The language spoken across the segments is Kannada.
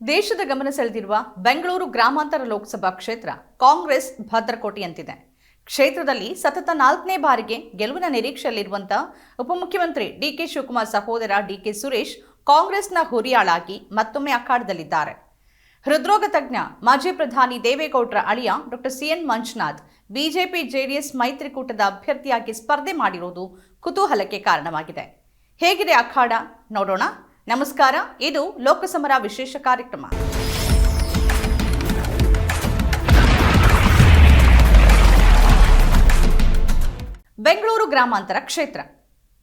ದೇಶದ ಗಮನ ಸೆಳೆದಿರುವ ಬೆಂಗಳೂರು ಗ್ರಾಮಾಂತರ ಲೋಕಸಭಾ ಕ್ಷೇತ್ರ ಕಾಂಗ್ರೆಸ್ ಭದ್ರಕೋಟೆಯಂತಿದೆ ಕ್ಷೇತ್ರದಲ್ಲಿ ಸತತ ನಾಲ್ಕನೇ ಬಾರಿಗೆ ಗೆಲುವಿನ ನಿರೀಕ್ಷೆಯಲ್ಲಿರುವಂತಹ ಉಪಮುಖ್ಯಮಂತ್ರಿ ಡಿಕೆ ಶಿವಕುಮಾರ್ ಸಹೋದರ ಡಿಕೆ ಸುರೇಶ್ ಕಾಂಗ್ರೆಸ್ನ ಹುರಿಯಾಳಾಗಿ ಮತ್ತೊಮ್ಮೆ ಅಖಾಡದಲ್ಲಿದ್ದಾರೆ. ಹೃದ್ರೋಗ ತಜ್ಞ ಮಾಜಿ ಪ್ರಧಾನಿ ದೇವೇಗೌಡರ ಅಳಿಯ doctor C N Manjunath BJP JDS ಮೈತ್ರಿಕೂಟದ ಅಭ್ಯರ್ಥಿಯಾಗಿ ಸ್ಪರ್ಧೆ ಮಾಡಿರುವುದು ಕುತೂಹಲಕ್ಕೆ ಕಾರಣವಾಗಿದೆ. ಹೇಗಿದೆ ಅಖಾಡ? ನೋಡೋಣ. ನಮಸ್ಕಾರ, ಇದು ಲೋಕಸಮರ ವಿಶೇಷ ಕಾರ್ಯಕ್ರಮ. ಬೆಂಗಳೂರು ಗ್ರಾಮಾಂತರ ಕ್ಷೇತ್ರ.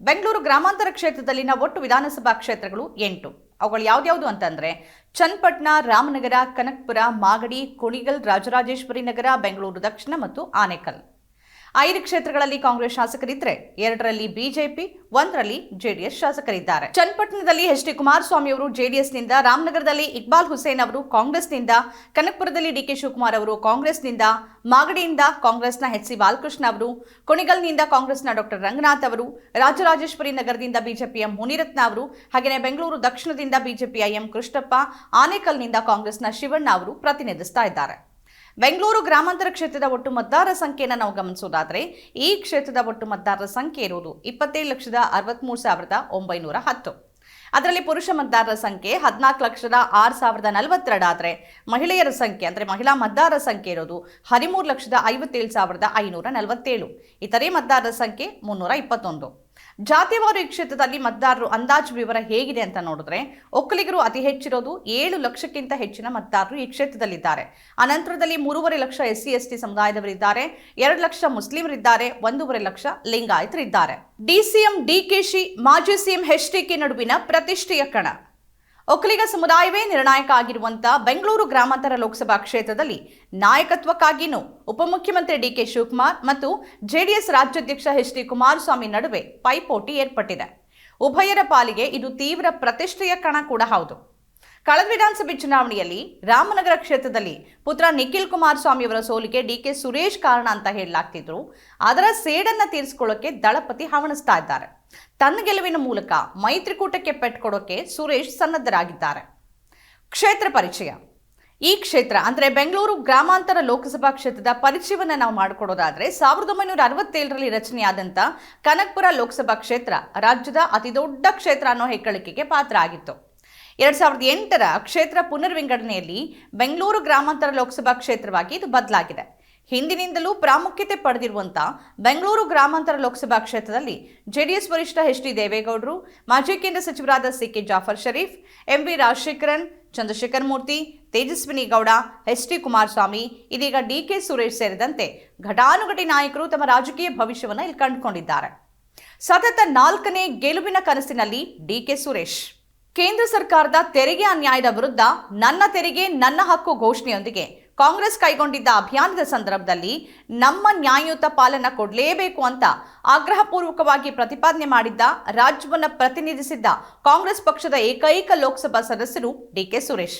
ಬೆಂಗಳೂರು ಗ್ರಾಮಾಂತರ ಕ್ಷೇತ್ರದಲ್ಲಿನ ಒಟ್ಟು ವಿಧಾನಸಭಾ ಕ್ಷೇತ್ರಗಳು ಎಂಟು. ಅವುಗಳು ಯಾವ್ದ್ಯಾವುದು ಅಂತಂದ್ರೆ, ಚನ್ನಪಟ್ಟಣ, ರಾಮನಗರ, ಕನಕಪುರ, ಮಾಗಡಿ, ಕುಣಿಗಲ್, ರಾಜರಾಜೇಶ್ವರಿ ನಗರ, ಬೆಂಗಳೂರು ದಕ್ಷಿಣ ಮತ್ತು ಆನೇಕಲ್. ಐದು ಕ್ಷೇತ್ರಗಳಲ್ಲಿ ಕಾಂಗ್ರೆಸ್ ಶಾಸಕರಿದ್ದರೆ ಎರಡರಲ್ಲಿ ಬಿಜೆಪಿ, ಒಂದರಲ್ಲಿ ಜೆಡಿಎಸ್ ಶಾಸಕರಿದ್ದಾರೆ. ಚನ್ನಪಟ್ಟಣದಲ್ಲಿ ಎಚ್ ಡಿ ಕುಮಾರಸ್ವಾಮಿ ಅವರು ಜೆಡಿಎಸ್ನಿಂದ, ರಾಮನಗರದಲ್ಲಿ ಇಕ್ಬಾಲ್ ಹುಸೇನ್ ಅವರು ಕಾಂಗ್ರೆಸ್ನಿಂದ, ಕನಕಪುರದಲ್ಲಿ ಡಿಕೆ ಶಿವಕುಮಾರ್ ಅವರು ಕಾಂಗ್ರೆಸ್ನಿಂದ, ಮಾಗಡಿಯಿಂದ ಕಾಂಗ್ರೆಸ್ನ ಎಚ್ ಸಿ ಬಾಲಕೃಷ್ಣ ಅವರು, ಕುಣಿಗಲ್ನಿಂದ ಕಾಂಗ್ರೆಸ್ನ ಡಾಕ್ಟರ್ ರಂಗನಾಥ್ ಅವರು, ರಾಜರಾಜೇಶ್ವರಿ ನಗರದಿಂದ ಬಿಜೆಪಿಯ ಮುನಿರತ್ನ ಅವರು ಹಾಗೆಯೇ ಬೆಂಗಳೂರು ದಕ್ಷಿಣದಿಂದ ಬಿಜೆಪಿಯ ಎಂ ಕೃಷ್ಣಪ್ಪ, ಆನೇಕಲ್ನಿಂದ ಕಾಂಗ್ರೆಸ್ನ ಶಿವಣ್ಣ ಅವರು ಪ್ರತಿನಿಧಿಸ್ತಾ ಇದ್ದಾರೆ. ಬೆಂಗಳೂರು ಗ್ರಾಮಾಂತರ ಕ್ಷೇತ್ರದ ಒಟ್ಟು ಮತದಾರರ ಸಂಖ್ಯೆಯನ್ನು ನಾವು ಗಮನಿಸೋದಾದರೆ, ಈ ಕ್ಷೇತ್ರದ ಒಟ್ಟು ಮತದಾರರ ಸಂಖ್ಯೆ ಇರುವುದು ಇಪ್ಪತ್ತೇಳು ಲಕ್ಷದ ಅರವತ್ತ್ಮೂರು ಸಾವಿರದ ಒಂಬೈನೂರ ಹತ್ತು. ಅದರಲ್ಲಿ ಪುರುಷ ಮತದಾರರ ಸಂಖ್ಯೆ ಹದಿನಾಲ್ಕು ಲಕ್ಷದ ಆರು ಸಾವಿರದ ನಲವತ್ತೆರಡು ಆದರೆ, ಮಹಿಳೆಯರ ಸಂಖ್ಯೆ ಅಂದರೆ ಮಹಿಳಾ ಮತದಾರರ ಸಂಖ್ಯೆ ಇರೋದು ಹದಿಮೂರು ಲಕ್ಷದ ಐವತ್ತೇಳು ಸಾವಿರದ ಐನೂರ ನಲವತ್ತೇಳು. ಇತರೆ ಮತದಾರರ ಸಂಖ್ಯೆ ಮುನ್ನೂರ ಇಪ್ಪತ್ತೊಂದು. ಜಾತಿವಾರು ಈ ಕ್ಷೇತ್ರದಲ್ಲಿ ಮತದಾರರು ಅಂದಾಜು ವಿವರ ಹೇಗಿದೆ ಅಂತ ನೋಡಿದ್ರೆ ಒಕ್ಕಲಿಗರು ಅತಿ ಹೆಚ್ಚಿರೋದು ಏಳು ಲಕ್ಷಕ್ಕಿಂತ ಹೆಚ್ಚಿನ ಮತದಾರರು ಈ ಕ್ಷೇತ್ರದಲ್ಲಿದ್ದಾರೆ. ಅನಂತರದಲ್ಲಿ ಮೂರುವರೆ lakh S C S T ಸಮುದಾಯದವರಿದ್ದಾರೆ, ಎರಡು ಲಕ್ಷ ಮುಸ್ಲಿಮರಿದ್ದಾರೆ, ಒಂದೂವರೆ ಲಕ್ಷ ಲಿಂಗಾಯತರಿದ್ದಾರೆ. ಡಿಸಿಎಂ, ಡಿಕೆಶಿ, ಮಾಜಿ ಸಿಎಂ ಎಚ್ ಡಿಕೆ ನಡುವಿನ ಪ್ರತಿಷ್ಠೆಯ ಕಣ. ಒಕ್ಕಲಿಗ ಸಮುದಾಯವೇ ನಿರ್ಣಾಯಕ ಆಗಿರುವಂತ ಬೆಂಗಳೂರು ಗ್ರಾಮಾಂತರ ಲೋಕಸಭಾ ಕ್ಷೇತ್ರದಲ್ಲಿ ನಾಯಕತ್ವಕ್ಕಾಗಿಯೂ ಉಪಮುಖ್ಯಮಂತ್ರಿ ಡಿಕೆ ಶಿವಕುಮಾರ್ ಮತ್ತು ಜೆಡಿಎಸ್ ರಾಜ್ಯಾಧ್ಯಕ್ಷ ಎಚ್ ಡಿ ಕುಮಾರಸ್ವಾಮಿ ನಡುವೆ ಪೈಪೋಟಿ ಏರ್ಪಟ್ಟಿದೆ. ಉಭಯರ ಪಾಲಿಗೆ ಇದು ತೀವ್ರ ಪ್ರತಿಷ್ಠೆಯ ಕಣ ಕೂಡ ಹೌದು. ಕಳೆದ ವಿಧಾನಸಭೆ ಚುನಾವಣೆಯಲ್ಲಿ ರಾಮನಗರ ಕ್ಷೇತ್ರದಲ್ಲಿ ಪುತ್ರ ನಿಖಿಲ್ ಕುಮಾರಸ್ವಾಮಿಯವರ ಸೋಲಿಗೆ ಡಿಕೆ ಸುರೇಶ್ ಕಾರಣ ಅಂತ ಹೇಳಲಾಗ್ತಿದ್ರು. ಅದರ ಸೇಡನ್ನ ತೀರಿಸಿಕೊಳ್ಳೋಕೆ ದಳಪತಿ ಹವಣಿಸ್ತಾ ಇದ್ದಾರೆ. ತನ್ನ ಗೆಲುವಿನ ಮೂಲಕ ಮೈತ್ರಿಕೂಟಕ್ಕೆ ಪೆಟ್ಕೊಡೋಕೆ ಸುರೇಶ್ ಸನ್ನದ್ಧರಾಗಿದ್ದಾರೆ. ಕ್ಷೇತ್ರ ಪರಿಚಯ. ಈ ಕ್ಷೇತ್ರ ಅಂದರೆ ಬೆಂಗಳೂರು ಗ್ರಾಮಾಂತರ ಲೋಕಸಭಾ ಕ್ಷೇತ್ರದ ಪರಿಚಯವನ್ನು ನಾವು ಮಾಡಿಕೊಡೋದಾದ್ರೆ ಸಾವಿರದ ಒಂಬೈನೂರ ಅರವತ್ತೇಳರಲ್ಲಿ ರಚನೆಯಾದಂಥ ಕನಕಪುರ ಲೋಕಸಭಾ ಕ್ಷೇತ್ರ ರಾಜ್ಯದ ಅತಿದೊಡ್ಡ ಕ್ಷೇತ್ರ ಅನ್ನೋ ಹೆಗ್ಗಳಿಕೆಗೆ ಪಾತ್ರ ಆಗಿತ್ತು ಎರಡ್ ಸಾವಿರದ ಎಂಟರ ಕ್ಷೇತ್ರ ಪುನರ್ವಿಂಗಡಣೆಯಲ್ಲಿ ಬೆಂಗಳೂರು ಗ್ರಾಮಾಂತರ ಲೋಕಸಭಾ ಕ್ಷೇತ್ರವಾಗಿ ಇದು ಬದಲಾಗಿದೆ. ಹಿಂದಿನಿಂದಲೂ ಪ್ರಾಮುಖ್ಯತೆ ಪಡೆದಿರುವಂಥ ಬೆಂಗಳೂರು ಗ್ರಾಮಾಂತರ ಲೋಕಸಭಾ ಕ್ಷೇತ್ರದಲ್ಲಿ ಜೆಡಿಎಸ್ ವರಿಷ್ಠ ಎಚ್ ಡಿ ದೇವೇಗೌಡರು, ಮಾಜಿ ಕೇಂದ್ರ ಸಚಿವರಾದ C K Jaffer Sharief M V Rajasekharan, Chandrashekar Murthy, Tejaswini Gowda, H D Kumaraswamy, ಇದೀಗ ಡಿ ಕೆ ಸುರೇಶ್ ಸೇರಿದಂತೆ ಘಟಾನುಘಟಿ ನಾಯಕರು ತಮ್ಮ ರಾಜಕೀಯ ಭವಿಷ್ಯವನ್ನು ಇಲ್ಲಿ ಕಂಡುಕೊಂಡಿದ್ದಾರೆ. ಸತತ ನಾಲ್ಕನೇ ಗೆಲುವಿನ ಕನಸಿನಲ್ಲಿ ಡಿ ಕೆ ಸುರೇಶ್. ಕೇಂದ್ರ ಸರ್ಕಾರದ ತೆರಿಗೆ ಅನ್ಯಾಯದ ವಿರುದ್ಧ ನನ್ನ ತೆರಿಗೆ, ನನ್ನ ಹಕ್ಕು ಘೋಷಣೆಯೊಂದಿಗೆ ಕಾಂಗ್ರೆಸ್ ಕೈಗೊಂಡಿದ್ದ ಅಭಿಯಾನದ ಸಂದರ್ಭದಲ್ಲಿ ನಮ್ಮ ನ್ಯಾಯಯುತ ಪಾಲನ ಕೊಡಲೇಬೇಕು ಅಂತ ಆಗ್ರಹಪೂರ್ವಕವಾಗಿ ಪ್ರತಿಪಾದನೆ ಮಾಡಿದ್ದ ರಾಜ್ಯವನ್ನು ಪ್ರತಿನಿಧಿಸಿದ್ದ ಕಾಂಗ್ರೆಸ್ ಪಕ್ಷದ ಏಕೈಕ ಲೋಕಸಭಾ ಸದಸ್ಯರು ಡಿಕೆ ಸುರೇಶ್.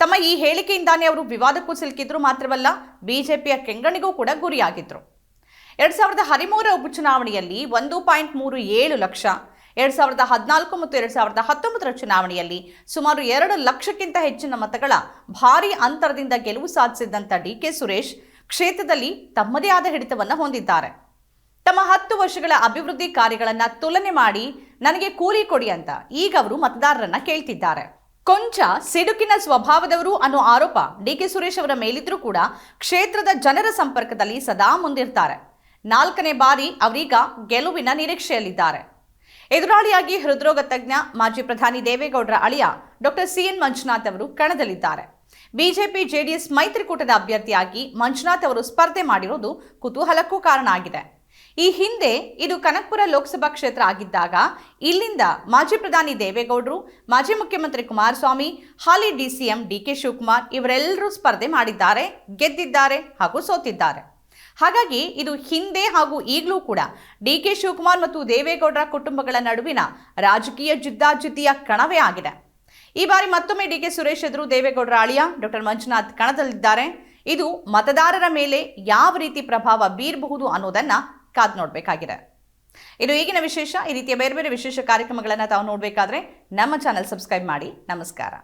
ತಮ್ಮ ಈ ಹೇಳಿಕೆಯಿಂದಾನೇ ಅವರು ವಿವಾದಕ್ಕೂ ಸಿಲುಕಿದ್ರು ಮಾತ್ರವಲ್ಲ ಬಿಜೆಪಿಯ ಕೆಂಗಣಿಗೂ ಕೂಡ ಗುರಿಯಾಗಿದ್ರು. ಎರಡ್ ಸಾವಿರದ ಹದಿಮೂರರ ಉಪಚುನಾವಣೆಯಲ್ಲಿ ಒಂದು ಪಾಯಿಂಟ್ ಮೂರು ಏಳು ಲಕ್ಷ ಎರಡ್ ಸಾವಿರದ ಹದಿನಾಲ್ಕು ಮತ್ತು ಎರಡ್ ಸಾವಿರದ ಹತ್ತೊಂಬತ್ತರ ಚುನಾವಣೆಯಲ್ಲಿ ಸುಮಾರು ಎರಡು ಲಕ್ಷಕ್ಕಿಂತ ಹೆಚ್ಚಿನ ಮತಗಳ ಭಾರಿ ಅಂತರದಿಂದ ಗೆಲುವು ಸಾಧಿಸಿದ್ದಂಥ ಡಿ ಕೆ ಸುರೇಶ್ ಕ್ಷೇತ್ರದಲ್ಲಿ ತಮ್ಮದೇ ಆದ ಹಿಡಿತವನ್ನು ಹೊಂದಿದ್ದಾರೆ. ತಮ್ಮ ಹತ್ತು ವರ್ಷಗಳ ಅಭಿವೃದ್ಧಿ ಕಾರ್ಯಗಳನ್ನು ತುಲನೆ ಮಾಡಿ ನನಗೆ ಕೂಲಿ ಕೊಡಿ ಅಂತ ಈಗ ಅವರು ಮತದಾರರನ್ನ ಕೇಳ್ತಿದ್ದಾರೆ. ಕೊಂಚ ಸಿಡುಕಿನ ಸ್ವಭಾವದವರು ಅನ್ನೋ ಆರೋಪ ಡಿ ಕೆ ಸುರೇಶ್ ಅವರ ಮೇಲಿದ್ರೂ ಕೂಡ ಕ್ಷೇತ್ರದ ಜನರ ಸಂಪರ್ಕದಲ್ಲಿ ಸದಾ ಮುಂದಿರ್ತಾರೆ. ನಾಲ್ಕನೇ ಬಾರಿ ಅವರೀಗ ಗೆಲುವಿನ ನಿರೀಕ್ಷೆಯಲ್ಲಿದ್ದಾರೆ. ಎದುರಾಳಿಯಾಗಿ ಹೃದ್ರೋಗ ತಜ್ಞ ಮಾಜಿ ಪ್ರಧಾನಿ ದೇವೇಗೌಡರ ಅಳಿಯ ಡಾಕ್ಟರ್ ಸಿಎನ್ ಮಂಜುನಾಥ್ ಅವರು ಕಣದಲ್ಲಿದ್ದಾರೆ. ಬಿಜೆಪಿ ಜೆಡಿಎಸ್ ಮೈತ್ರಿಕೂಟದ ಅಭ್ಯರ್ಥಿಯಾಗಿ ಮಂಜುನಾಥ್ ಅವರು ಸ್ಪರ್ಧೆ ಮಾಡಿರುವುದು ಕುತೂಹಲಕ್ಕೂ ಕಾರಣ ಆಗಿದೆ. ಈ ಹಿಂದೆ ಇದು ಕನಕಪುರ ಲೋಕಸಭಾ ಕ್ಷೇತ್ರ ಆಗಿದ್ದಾಗ ಇಲ್ಲಿಂದ ಮಾಜಿ ಪ್ರಧಾನಿ ದೇವೇಗೌಡರು, ಮಾಜಿ ಮುಖ್ಯಮಂತ್ರಿ ಕುಮಾರಸ್ವಾಮಿ, ಹಾಲಿ ಡಿಸಿಎಂ ಡಿಕೆ ಶಿವಕುಮಾರ್ ಇವರೆಲ್ಲರೂ ಸ್ಪರ್ಧೆ ಮಾಡಿದ್ದಾರೆ, ಗೆದ್ದಿದ್ದಾರೆ ಹಾಗೂ ಸೋತಿದ್ದಾರೆ. ಹಾಗಾಗಿ ಇದು ಹಿಂದೆ ಹಾಗೂ ಈಗಲೂ ಕೂಡ ಡಿ ಕೆ ಶಿವಕುಮಾರ್ ಮತ್ತು ದೇವೇಗೌಡರ ಕುಟುಂಬಗಳ ನಡುವಿನ ರಾಜಕೀಯ ಜಿದ್ದಾಜಿದ್ದಿಯ ಕಣವೇ ಆಗಿದೆ. ಈ ಬಾರಿ ಮತ್ತೊಮ್ಮೆ ಡಿ ಕೆ ಸುರೇಶ್ ಎದುರು ದೇವೇಗೌಡರ ಅಳಿಯ ಡಾಕ್ಟರ್ ಮಂಜುನಾಥ್ ಕಣದಲ್ಲಿದ್ದಾರೆ. ಇದು ಮತದಾರರ ಮೇಲೆ ಯಾವ ರೀತಿ ಪ್ರಭಾವ ಬೀರಬಹುದು ಅನ್ನೋದನ್ನ ಕಾದು ನೋಡಬೇಕಾಗಿದೆ. ಇದು ಈಗಿನ ವಿಶೇಷ, ಈ ರೀತಿಯ ಬೇರೆ ಬೇರೆ ವಿಶೇಷ ಕಾರ್ಯಕ್ರಮಗಳನ್ನು ತಾವು ನೋಡಬೇಕಾದ್ರೆ ನಮ್ಮ ಚಾನಲ್ ಸಬ್ಸ್ಕ್ರೈಬ್ ಮಾಡಿ. ನಮಸ್ಕಾರ.